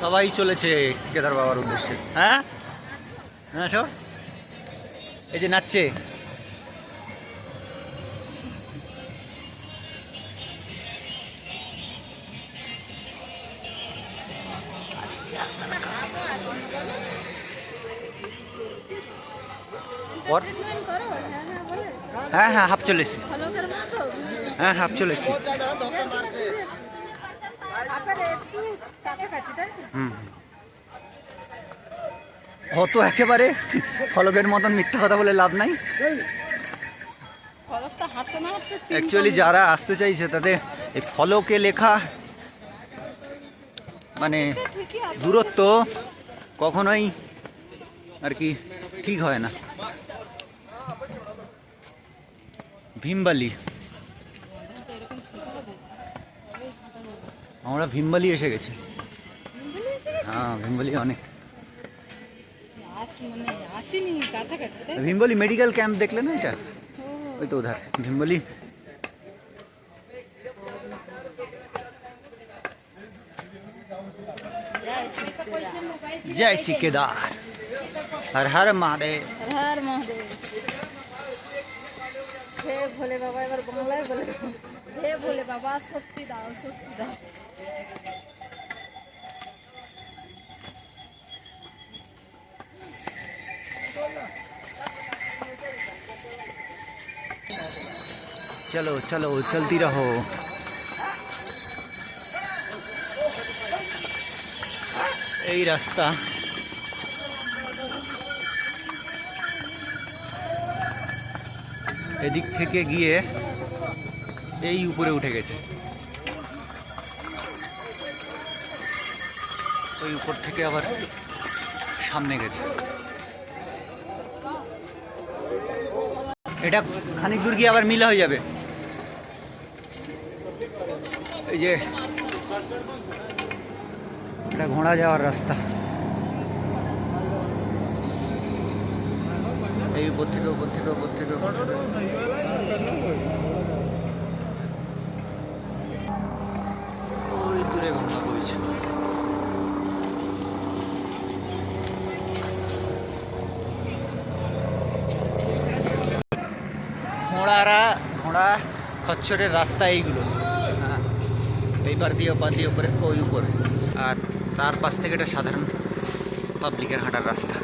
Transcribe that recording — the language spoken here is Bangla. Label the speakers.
Speaker 1: সবাই চলেছে কেদার বাবার উদ্দেশ্যে। হ্যাঁ? হ্যাঁ সব এই যে নাচছে।
Speaker 2: হ্যাঁ হ্যাঁ
Speaker 1: হাফ চলে এসছি।
Speaker 2: ফলো করব তো
Speaker 1: হ্যাঁ হাফ চলে অত একেবারে ফলকের মতন মিথ্যা কথা বলে লাভ নাই। অ্যাকচুয়ালি যারা আসতে চাইছে তাদের এই ফলকে লেখা মানে দূরত্ব কখনোই আর কি ঠিক হয় না। ভীমবালি। আমরা ভীমবালি এসে গেছি হ্যাঁ ভীমবালি অনেক
Speaker 2: আসি মানে আসিনি কাছাকাছি তাই
Speaker 1: ভীমবালি মেডিকেল ক্যাম্প দেখলে না এটা ওই তো উধার ভীমবালি জয় শ্রী কেদার হর হর মহাদেব
Speaker 2: হর মহাদেব হে ভোলে বাবা এবার বাংলায় বলে দাও। হে ভোলে বাবা সত্যি দাও সত্যি দাও
Speaker 1: चलो चलो चलती रहो এই রাস্তা এদিক থেকে গিয়ে এই উপরে উঠে গেছে ওই উপর থেকে আবার সামনে গেছে এটা খানিক দূর গিয়ে আবার মিলা হয়ে যাবে যে এটা ঘোড়া যাওয়ার রাস্তা। এই উপর থেকে উপর থেকে উপর থেকে দূরে গঙ্গা বইছে। ঘোড়ারা, ঘোড়া, খচ্চরের রাস্তা এইগুলো। এই পার দিয়ে পা দিয়ে উপরে, ওই উপরে। আর তার পাশ থেকে এটা সাধারণ পাবলিকের হাঁটার রাস্তা।